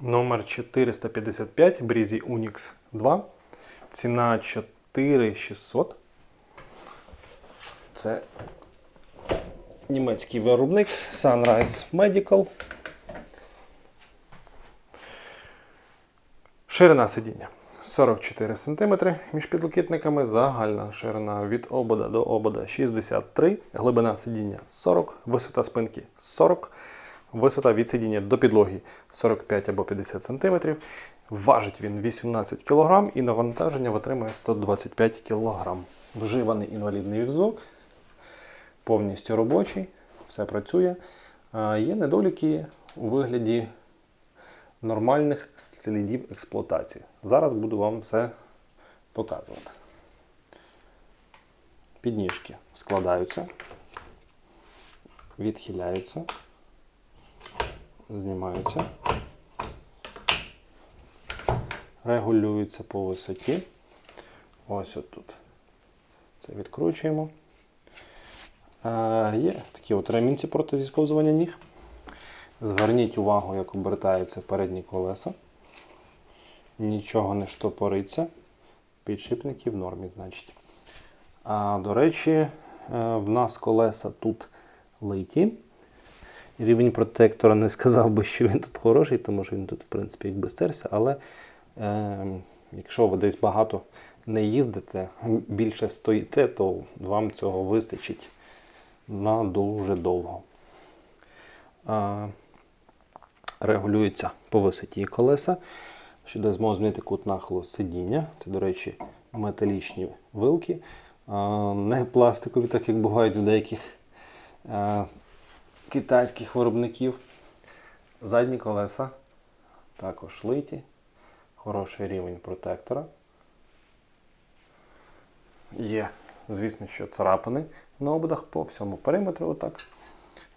Номер 455 Breezy Unix 2. Ціна 4600. Це німецький виробник Sunrise Medical. Ширина сидіння 44 см між підлокітниками. Загальна ширина від обода до обода 63, глибина сидіння 40, висота спинки 40, висота від сидіння до підлоги 45 або 50 см. Важить він 18 кг і навантаження витримує 125 кг. Вживаний інвалідний візок, повністю робочий, все працює. Є недоліки у вигляді нормальних слідів експлуатації. Зараз буду вам все показувати. Підніжки складаються, відхиляються, знімаються, регулюються по висоті. Ось отут. Це відкручуємо. Е, є такі от ремінці проти зісковзування ніг. Зверніть увагу, як обертаються передні колеса. Нічого не штопориться. Підшипники в нормі, значить. А, до речі, е, в нас колеса тут литі. Рівень протектора не сказав би, що він тут хороший, тому що він тут, в принципі, якби стерся, але е, якщо ви десь багато не їздите, більше стоїте, то вам цього вистачить на дуже довго. Е, регулюється по висоті колеса, що дасть змогу змінити кут нахилу сидіння. Це, до речі, металічні вилки, не пластикові, так як бувають у деяких а, китайських виробників. Задні колеса також литі, хороший рівень протектора. Є, звісно, що царапини на ободах по всьому периметру. Отак.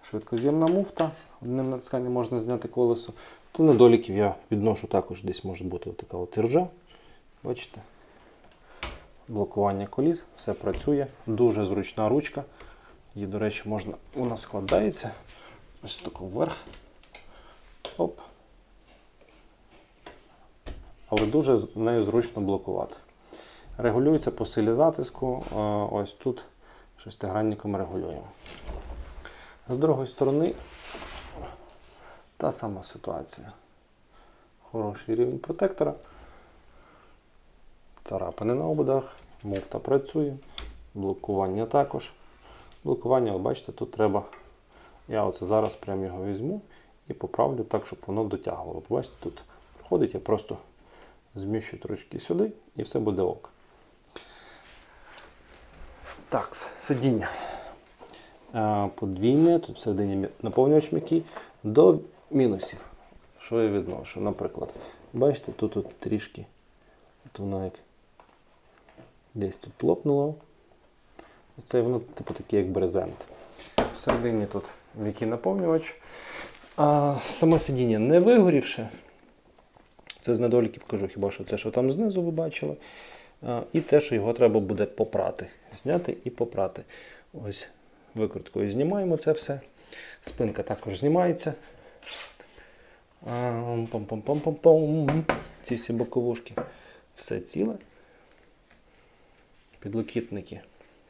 Швидкоз'ємна муфта, одним натисканням можна зняти колесо. То недоліків я відношу також, десь може бути така от іржа. Бачите? Блокування коліс, все працює, дуже зручна ручка. Її, до речі, можна, вона складається. Ось тако вверх. Оп. Але дуже нею зручно блокувати. Регулюється по силі затиску. Ось тут шестигранником регулюємо. З другої сторони та сама ситуація. Хороший рівень протектора. Царапини на ободах, муфта працює, блокування також. Блокування, ви бачите, тут треба. Я оце зараз прямо його візьму і поправлю так, щоб воно дотягувало. От Бачите, тут проходить, я просто зміщу трошки сюди і все буде ок. Так, сидіння. Е, подвійне, тут всередині наповнювач м'який, до мінусів. Що я відношу? Наприклад, бачите, тут от трішки от воно як десь тут лопнуло. Це воно типу таке, як брезент. Всередині тут м'який наповнювач. А саме сидіння не вигорівше. Це з недоліків кажу, хіба що це, що там знизу ви бачили. А, і те, що його треба буде попрати. Зняти і попрати. Ось викруткою знімаємо це все. Спинка також знімається. А, пам-пам-пам-пам-пам. Ці всі боковушки. Все ціле. Підлокітники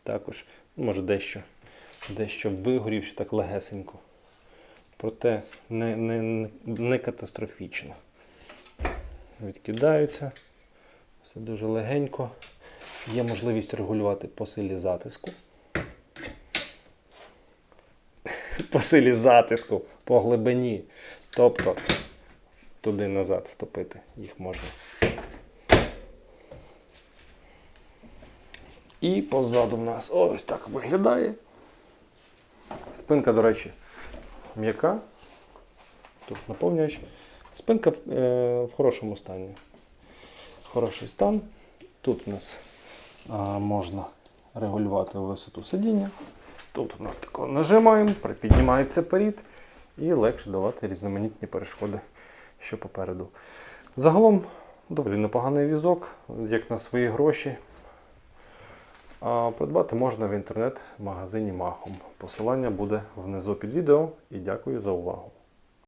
також, може дещо, дещо вигорівши так легесенько. Проте не, не, не, не катастрофічно. Відкидаються. Все дуже легенько. Є можливість регулювати по силі затиску. По силі затиску, по глибині. Тобто туди назад втопити їх можна. І позаду в нас ось так виглядає. Спинка, до речі, м'яка. Тут наповнювач. Спинка в, е, в хорошому стані. Хороший стан. Тут у нас а, можна регулювати висоту сидіння. Тут у нас тако нажимаємо, припіднімається перід і легше давати різноманітні перешкоди, що попереду. Загалом доволі непоганий візок, як на свої гроші. Придбати можна в інтернет-магазині Махом. Посилання буде внизу під відео і дякую за увагу.